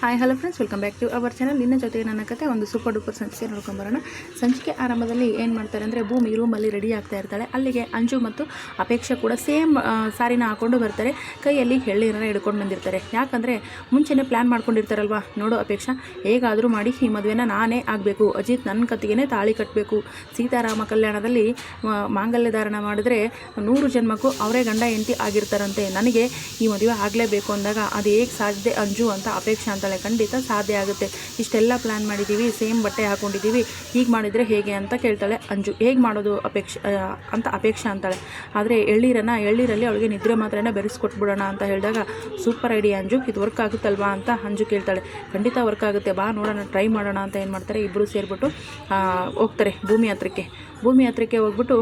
Hi hello friends welcome back to our channel ನಿನ್ನ ಜೊತೆಗೆ ನನ್ನ ಕತೆ, ಒಂದು ಸೂಪರ್ ಡೂಪರ್ ಸಂಚಿಕೆ ನೋಡ್ಕೊಂಬರೋಣ ಸಂಚಿಕೆ ಆರಂಭದಲ್ಲಿ ಏನು ಮಾಡ್ತಾರೆ ಅಂದರೆ ಭೂಮಿ ರೂಮಲ್ಲಿ ರೆಡಿ ಆಗ್ತಾ ಇರ್ತಾಳೆ. ಅಲ್ಲಿಗೆ ಅಂಜು ಮತ್ತು ಅಪೇಕ್ಷೆ ಕೂಡ ಸೇಮ್ ಸಾರಿನ ಹಾಕೊಂಡು ಬರ್ತಾರೆ. ಕೈಯಲ್ಲಿ ಎಳ್ನೀರನ್ನ ಹಿಡ್ಕೊಂಡು ಬಂದಿರ್ತಾರೆ. ಯಾಕಂದರೆ ಮುಂಚೆನೇ ಪ್ಲ್ಯಾನ್ ಮಾಡ್ಕೊಂಡಿರ್ತಾರಲ್ವಾ? ನೋಡು ಅಪೇಕ್ಷಾ, ಹೇಗಾದರೂ ಮಾಡಿ ಈ ಮದುವೆನ ನಾನೇ ಆಗಬೇಕು. ಅಜಿತ್ ನನ್ನ ಕತೆಗೇ ತಾಳಿ ಕಟ್ಟಬೇಕು ಸೀತಾರಾಮ ಕಲ್ಯಾಣದಲ್ಲಿ ಮಾಂಗಲ್ಯ ಧಾರಣ ಮಾಡಿದ್ರೆ ನೂರು ಜನ್ಮಕ್ಕೂ ಅವರೇ ಗಂಡ ಹೆಂಡತಿ ಆಗಿರ್ತಾರಂತೆ. ನನಗೆ ಈ ಮದುವೆ ಆಗಲೇಬೇಕು ಅಂದಾಗ ಅದು ಹೇಗೆ ಸಾಧ್ಯ ಅಂಜು ಅಂತ ಅಪೇಕ್ಷೆ ಅಂತಾಳೆ ಖಂಡಿತ ಸಾಧ್ಯ ಆಗುತ್ತೆ. ಇಷ್ಟೆಲ್ಲ ಪ್ಲ್ಯಾನ್ ಮಾಡಿದ್ದೀವಿ ಸೇಮ್ ಬಟ್ಟೆ ಹಾಕೊಂಡಿದ್ದೀವಿ ಹೀಗೆ ಮಾಡಿದರೆ ಹೇಗೆ ಅಂತ ಕೇಳ್ತಾಳೆ ಅಂಜು. ಹೇಗೆ ಮಾಡೋದು ಅಪೇಕ್ಷೆ ಅಂತ ಅಪೇಕ್ಷೆ ಅಂತಾಳೆ. ಆದರೆ ಎಳ್ಳೀರನ್ನು ಎಳ್ಳೀರಲ್ಲಿ ಅವಳಿಗೆ ನಿದ್ರೆ ಮಾತ್ರನೇ ಬೆರೆಸ್ಕೊಟ್ಬಿಡೋಣ ಅಂತ ಹೇಳಿದಾಗ, ಸೂಪರ್ ಐಡಿಯಾ ಅಂಜು, ಇದು ವರ್ಕ್ ಆಗುತ್ತಲ್ವಾ? ಅಂತ ಅಂಜು ಕೇಳ್ತಾಳೆ. ಖಂಡಿತ ವರ್ಕ್ ಆಗುತ್ತೆ. ಬಾ, ನೋಡೋಣ ಟ್ರೈ ಮಾಡೋಣ ಅಂತ ಏನು ಮಾಡ್ತಾರೆ? ಇಬ್ಬರು ಸೇರಿಬಿಟ್ಟು ಹೋಗ್ತಾರೆ ಭೂಮಿ ಹತ್ರಕ್ಕೆ. ಭೂಮಿ ಹತ್ರಕ್ಕೆ ಹೋಗ್ಬಿಟ್ಟು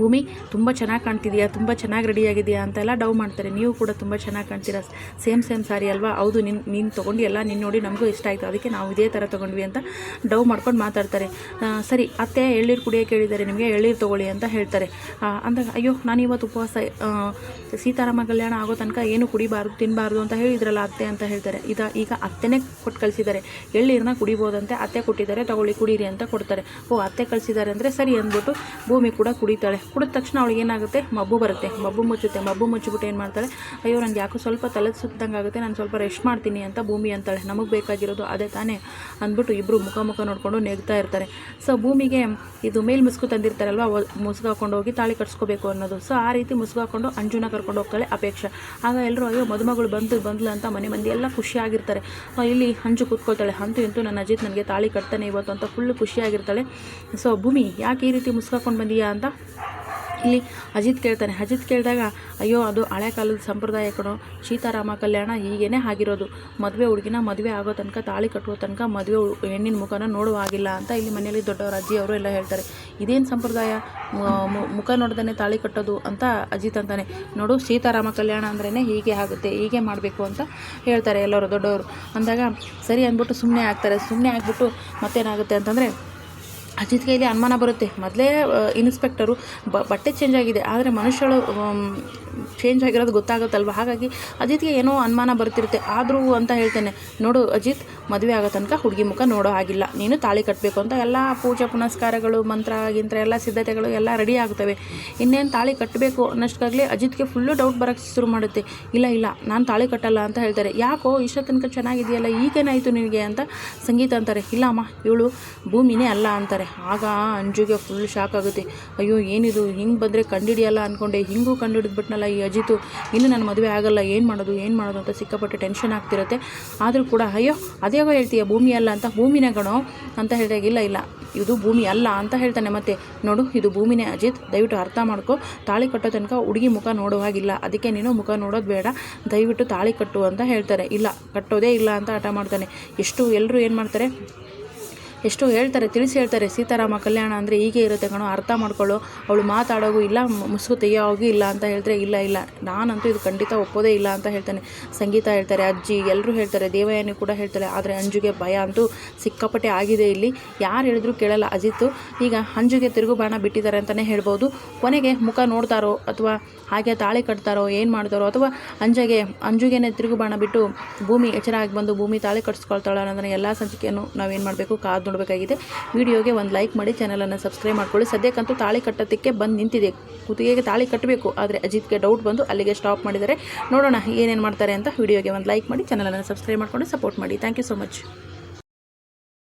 ಭೂಮಿ ತುಂಬ ಚೆನ್ನಾಗಿ ಕಾಣ್ತಿದೆಯಾ? ತುಂಬ ಚೆನ್ನಾಗಿ ರೆಡಿಯಾಗಿದೆಯಾ ಅಂತೆಲ್ಲ ಡವ್ ಮಾಡ್ತಾರೆ. ನೀವು ಕೂಡ ತುಂಬ ಚೆನ್ನಾಗಿ ಕಾಣ್ತೀರಾ? ಸೇಮ್ ಸೇಮ್ ಸಾರಿ ಅಲ್ವಾ? ಹೌದು ನಿನ್ನ ನೀನು ತೊಗೊಂಡಿಯಲ್ಲ ನಿನ್ನ ನೋಡಿ ನಮಗೂ ಇಷ್ಟ ಆಯಿತು. ಅದಕ್ಕೆ ನಾವು ಇದೇ ಥರ ತೊಗೊಂಡ್ವಿ ಅಂತ ಡವ್ ಮಾಡ್ಕೊಂಡು ಮಾತಾಡ್ತಾರೆ. ಸರಿ, ಅತ್ತೆ ಎಳ್ಳೀರು ಕುಡಿಯೋಕೆ ಹೇಳಿದ್ದಾರೆ ನಿಮಗೆ ಎಳ್ಳೀರು ತೊಗೊಳ್ಳಿ ಅಂತ ಹೇಳ್ತಾರೆ. ಅಂದಾಗ, ಅಯ್ಯೋ, ನಾನು ಇವತ್ತು ಉಪವಾಸ ಸೀತಾರಾಮ ಕಲ್ಯಾಣ ಆಗೋ ತನಕ ಏನು ಕುಡಿಬಾರ್ದು ತಿನ್ನಬಾರ್ದು ಅಂತ ಹೇಳಿದ್ರಲ್ಲ ಅತ್ತೆ ಅಂತ ಹೇಳ್ತಾರೆ. ಇದು ಈಗ ಅತ್ತೆನೇ ಕೊಟ್ಟು ಕಳಿಸಿದ್ದಾರೆ. ಎಳ್ಳೀರನ್ನ ಕುಡಿಬೋದಂತೆ ಅತ್ತೆ ಕೊಟ್ಟಿದ್ದಾರೆ. ತಗೊಳ್ಳಿ, ಕುಡೀರಿ ಅಂತ ಕೊಡ್ತಾರೆ. ಓ, ಅತ್ತೆ ಕಳಿಸಿದ್ದಾರೆ ಅಂದರೆ ಸರಿ ಅಂದ್ಬಿಟ್ಟು ಭೂಮಿ ಕೂಡ ಕುಡಿತಾಳೆ. ಕುಡಿದ ತಕ್ಷಣ ಅವಳಿಗೆ ಏನಾಗುತ್ತೆ? ಮಬ್ಬು ಬರುತ್ತೆ. ಮಬ್ಬು ಮುಚ್ಚುತ್ತೆ. ಮಬ್ಬು ಮುಚ್ಚಿಬಿಟ್ಟು ಏನು ಮಾಡ್ತಾಳೆ? ಅಯ್ಯೋ ನನಗೆ ಯಾಕೋ ಸ್ವಲ್ಪ ತಲೆ ಸುತ್ತದಂಗೆ ಆಗುತ್ತೆ ನಾನು ಸ್ವಲ್ಪ ರೆಸ್ಟ್ ಮಾಡ್ತೀನಿ ಅಂತ ಭೂಮಿ ಅಂತಾಳೆ. ನಮಗೆ ಬೇಕಾಗಿರೋದು ಅದೇ ತಾನೇ ಅಂದ್ಬಿಟ್ಟು ಇಬ್ಬರು ಮುಖ ಮುಖ ನೋಡಿಕೊಂಡು ನೆಗ್ತಾ ಇರ್ತಾರೆ. ಸೊ ಭೂಮಿಗೆ ಇದು ಮೇಲ್ ಮುಸ್ಕು ತಂದಿರ್ತಾರಲ್ವ? ಮುಸುಗು ಹಾಕೊಂಡು ಹೋಗಿ ತಾಳಿ ಕಟ್ಸ್ಕೋಬೇಕು ಅನ್ನೋದು. ಸೊ ಆ ರೀತಿ ಮುಸುಗು ಹಾಕೊಂಡು ಅಂಜುನ ಕರ್ಕೊಂಡು ಹೋಗ್ತಾಳೆ ಅಪೇಕ್ಷೆ. ಆಗ ಎಲ್ಲರೂ ಅಯ್ಯೋ, ಮದುಮಗಳು ಬಂದು ಬಂದ್ಲು ಅಂತ ಮನೆ ಮಂದಿ ಎಲ್ಲ ಖುಷಿಯಾಗಿರ್ತಾರೆ. ಇಲ್ಲಿ ಅಂಜು ಕೂತ್ಕೊಳ್ತಾಳೆ. ಅಂತೂ ಇಂತೂ ನನ್ನ ಅಜಿತ್ ನನಗೆ ತಾಳಿ ಕಟ್ತಾನೆ ಇವತ್ತು ಅಂತ ಫುಲ್ಲು ಖುಷಿಯಾಗಿರ್ತಾಳೆ. ಸೊ ಭೂಮಿ, ಯಾಕೆ ಈ ರೀತಿ ಮುಸ್ಕಾಕೊಂಡು ಬಂದೀಯಾ ಅಂತ ಇಲ್ಲಿ ಅಜಿತ್ ಕೇಳ್ತಾನೆ. ಅಜಿತ್ ಕೇಳಿದಾಗ, ಅಯ್ಯೋ, ಅದು ಹಳೆ ಕಾಲದ ಸಂಪ್ರದಾಯ ಕಣೋ. ಸೀತಾರಾಮ ಕಲ್ಯಾಣ ಹೀಗೇನೆ ಆಗಿರೋದು. ಮದುವೆ ಹುಡುಗಿನ ಮದುವೆ ಆಗೋ ತನಕ, ತಾಳಿ ಕಟ್ಟುವ ತನಕ ಮದುವೆ ಹೆಣ್ಣಿನ ಮುಖನ ನೋಡುವ ಆಗಿಲ್ಲ ಅಂತ ಇಲ್ಲಿ ಮನೆಯಲ್ಲಿ ದೊಡ್ಡವರ ಅಜ್ಜಿ ಅವರು ಎಲ್ಲ ಹೇಳ್ತಾರೆ. ಇದೇನು ಸಂಪ್ರದಾಯ? ಮುಖ ನೋಡ್ದೇ ತಾಳಿ ಕಟ್ಟೋದು ಅಂತ ಅಜಿತ್ ಅಂತಾನೆ. ನೋಡು, ಸೀತಾರಾಮ ಕಲ್ಯಾಣ ಅಂದ್ರೇ ಹೀಗೆ ಆಗುತ್ತೆ, ಹೀಗೆ ಮಾಡಬೇಕು ಅಂತ ಹೇಳ್ತಾರೆ ಎಲ್ಲರೂ ದೊಡ್ಡವರು. ಅಂದಾಗ, ಸರಿ ಅಂದ್ಬಿಟ್ಟು ಸುಮ್ಮನೆ ಆಗ್ತಾರೆ. ಸುಮ್ಮನೆ ಆಗಿಬಿಟ್ಟು ಮತ್ತೇನಾಗುತ್ತೆ ಅಂತಂದರೆ ಅಜಿತ್ ಕೈಲಿ ಅನುಮಾನ ಬರುತ್ತೆ. ಮೊದಲೇ ಇನ್ಸ್ಪೆಕ್ಟರು ಬ, ಬಟ್ಟೆ ಚೇಂಜ್ ಆಗಿದೆ. ಆದರೆ ಮನುಷ್ಯಳು ಚೇಂಜ್ ಆಗಿರೋದು ಗೊತ್ತಾಗುತ್ತಲ್ವ? ಹಾಗಾಗಿ ಅಜಿತ್ಗೆ ಏನೋ ಅನುಮಾನ ಬರ್ತಿರುತ್ತೆ. ಆದರೂ ಅಂತ ಹೇಳ್ತೇನೆ. ನೋಡು ಅಜಿತ್, ಮದುವೆ ಆಗೋ ತನಕ ಹುಡುಗಿ ಮುಖ ನೋಡೋ ಆಗಿಲ್ಲ ನೀನು ತಾಳಿ ಕಟ್ಟಬೇಕು ಅಂತ ಎಲ್ಲ ಪೂಜೆ, ಪುನಸ್ಕಾರಗಳು, ಮಂತ್ರ, ಗಿಂತ್ರ, ಎಲ್ಲ ಸಿದ್ಧತೆಗಳು ಎಲ್ಲ ರೆಡಿ ಆಗ್ತವೆ. ಇನ್ನೇನು ತಾಳಿ ಕಟ್ಟಬೇಕು ಅನ್ನೋಷ್ಟಾಗಲೇ ಅಜಿತ್ಗೆ ಫುಲ್ಲು ಡೌಟ್ ಬರೋಕ್ಕೆ ಶುರು ಮಾಡುತ್ತೆ. ಇಲ್ಲ ಇಲ್ಲ, ನಾನು ತಾಳಿ ಕಟ್ಟಲ್ಲ ಅಂತ ಹೇಳ್ತಾರೆ. ಯಾಕೋ ಇಷ್ಟ ತನಕ ಚೆನ್ನಾಗಿದೆಯಲ್ಲ, ಈಗೇನಾಯಿತು ನಿನಗೆ ಅಂತ ಸಂಗೀತ ಅಂತಾರೆ. ಇಲ್ಲ, ಅಮ್ಮ, ಇವಳು ಭೂಮಿನೇ ಅಲ್ಲ ಅಂತಾರೆ. ಆಗ ಅಂಜುಗೆ ಫುಲ್ ಶಾಕ್ ಆಗುತ್ತೆ. ಅಯ್ಯೋ, ಏನಿದು? ಹಿಂಗೆ ಬಂದರೆ ಕಂಡಿಡಿಯಲ್ಲ ಅಂದ್ಕೊಂಡೆ ಹಿಂಗೂ ಕಂಡುಹಿಡಿದ್ಬಿಟ್ನಲ್ಲ ಈ ಅಜಿತು. ಇನ್ನು ನನ್ನ ಮದುವೆ ಆಗಲ್ಲ. ಏನು ಮಾಡೋದು? ಏನು ಮಾಡೋದು ಅಂತ ಸಿಕ್ಕಾಪಟ್ಟೆ ಟೆನ್ಷನ್ ಆಗ್ತಿರುತ್ತೆ. ಆದರೂ ಕೂಡ, ಅಯ್ಯೋ ಅದ್ಯಾಗೋ ಹೇಳ್ತೀಯ? ಭೂಮಿ ಅಲ್ಲ ಅಂತ? ಭೂಮಿನೇ ಗಣೋ ಅಂತ ಹೇಳಿದಾಗ, ಇಲ್ಲ ಇಲ್ಲ. ಇದು ಭೂಮಿ ಅಲ್ಲ ಅಂತ ಹೇಳ್ತಾನೆ ಮತ್ತೆ. ನೋಡು, ಇದು ಭೂಮಿನೇ ಅಜಿತ್. ದಯವಿಟ್ಟು ಅರ್ಥ ಮಾಡ್ಕೊ. ತಾಳಿ ಕಟ್ಟೋ ತನಕ ಹುಡುಗಿ ಮುಖ ನೋಡೋ ಹಾಗಿಲ್ಲ. ಅದಕ್ಕೆ ನೀನು ಮುಖ ನೋಡೋದು ಬೇಡ. ದಯವಿಟ್ಟು ತಾಳಿ ಕಟ್ಟು ಅಂತ ಹೇಳ್ತಾರೆ. ಇಲ್ಲ, ಕಟ್ಟೋದೇ ಇಲ್ಲ ಅಂತ ಹಠ ಮಾಡ್ತಾನೆ. ಎಷ್ಟು ಎಲ್ಲರೂ ಏನು ಮಾಡ್ತಾರೆ? ಎಷ್ಟೋ ಹೇಳ್ತಾರೆ, ತಿಳಿಸಿ ಹೇಳ್ತಾರೆ, ಸೀತಾರಾಮ ಕಲ್ಯಾಣ ಅಂದರೆ ಹೀಗೆ ಇರುತ್ತೆ ಕಣೋ, ಅರ್ಥ ಮಾಡ್ಕೊಳ್ಳೋ, ಅವಳು ಮಾತಾಡೋಗೂ ಇಲ್ಲ ಮುಸುಗು ತೆಗಿಯೋಗೂ ಇಲ್ಲ ಅಂತ ಹೇಳಿದ್ರೆ ಇಲ್ಲ ಇಲ್ಲ. ನಾನಂತೂ ಇದು ಖಂಡಿತ ಒಪ್ಪೋದೇ ಇಲ್ಲ ಅಂತ ಹೇಳ್ತಾನೆ. ಸಂಗೀತ ಹೇಳ್ತಾರೆ, ಅಜ್ಜಿ ಎಲ್ಲರೂ ಹೇಳ್ತಾರೆ, ದೇವಯಾನಿ ಕೂಡ ಹೇಳ್ತಾರೆ, ಆದರೆ ಅಂಜುಗೆ ಭಯ ಅಂತೂ ಸಿಕ್ಕಾಪಟ್ಟೆ ಆಗಿದೆ ಇಲ್ಲಿ. ಯಾರು ಹೇಳಿದ್ರು ಕೇಳಲ್ಲ ಅಜಿತ್ತು ಈಗ ಅಂಜುಗೆ ತಿರುಗು ಬಾಣ ಬಿಟ್ಟಿದ್ದಾರೆ ಅಂತಲೇ ಹೇಳ್ಬೋದು. ಕೊನೆಗೆ ಮುಖ ನೋಡ್ತಾರೋ ಅಥವಾ ಹಾಗೆ ತಾಳಿ ಕಟ್ತಾರೋ, ಏನು ಮಾಡ್ತಾರೋ, ಅಥವಾ ಅಂಜಗೆ, ಅಂಜುಗೆನೆ ತಿರುಗು ಬಾಣ ಬಿಟ್ಟು ಭೂಮಿ ಎಚ್ಚರ ಆಗಿ ಬಂದು ಭೂಮಿ ತಾಳಿ ಕಟ್ಸ್ಕೊಳ್ತಾಳೆ ಅನ್ನೋದನ್ನ ಎಲ್ಲ ಸಂಚಿಕೆಯನ್ನು ನಾವೇನು ಮಾಡಬೇಕು? ಕಾದು ನೋಡಬೇಕಾಗಿದೆ. ವಿಡಿಯೋಗೆ ಒಂದು ಲೈಕ್ ಮಾಡಿ ಚಾನಲನ್ನು ಸಬ್ಸ್ಕ್ರೈಬ್ ಮಾಡ್ಕೊಳ್ಳಿ. ಸದ್ಯಕ್ಕಂತೂ ತಾಳಿ ಕಟ್ಟೋದಕ್ಕೆ ಬಂದು ನಿಂತಿದೆ. ಕುತ್ತಿಗೆಗೆ ತಾಳಿ ಕಟ್ಟಬೇಕು, ಆದರೆ ಅಜಿತ್ಗೆ ಡೌಟ್ ಬಂದು ಅಲ್ಲಿಗೆ ಸ್ಟಾಪ್ ಮಾಡಿದರೆ ನೋಡೋಣ ಏನೇನು ಮಾಡ್ತಾರೆ ಅಂತ ವಿಡಿಯೋಗೆ ಒಂದು ಲೈಕ್ ಮಾಡಿ ಚಾನಲನ್ನು ಸಬ್ಸ್ಕ್ರೈಬ್ ಮಾಡ್ಕೊಂಡು ಸಪೋರ್ಟ್ ಮಾಡಿ. Thank you so much